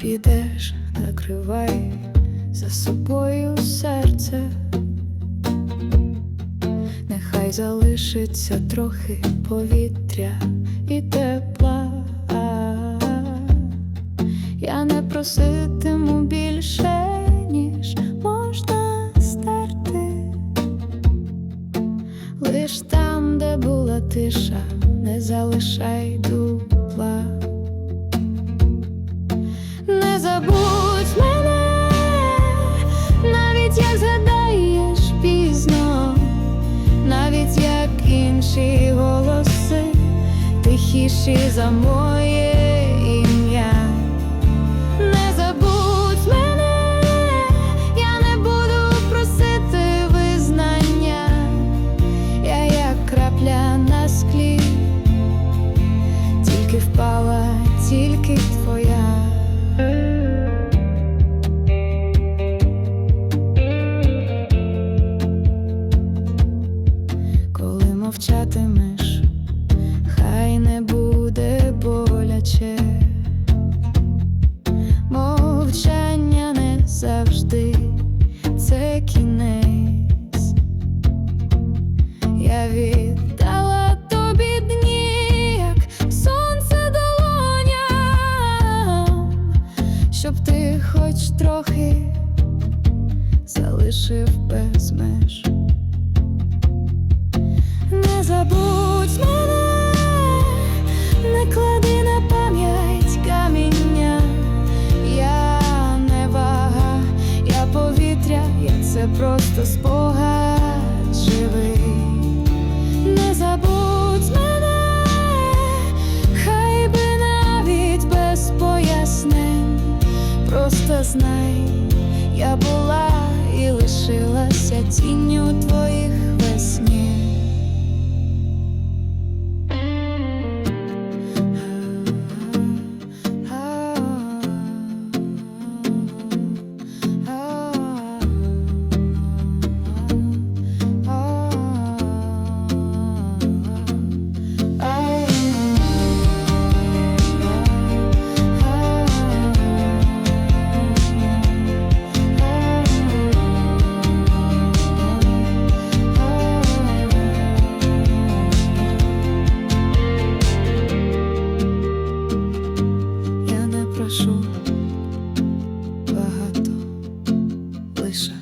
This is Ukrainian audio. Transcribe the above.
підеш, накривай за собою серце, нехай залишиться трохи повітря і тепла. Я не проситиму більше, ніж можна стерти. Лиш там, де була тиша, не залишай дупла. Тихіші за моє ім'я. Не забудь мене, я не буду просити визнання, я як крапля на склі, тільки впала, тільки твоя. Коли мовчатимеш, хай не буде боляче. Мовчання не завжди це кінець. Я віддала щоб ти хоч трохи залишив без меж. це просто спогад живий, не забудь мене, хай би навіть без пояснень, просто знай, я була і лишилася тінню твоїх. słyszę.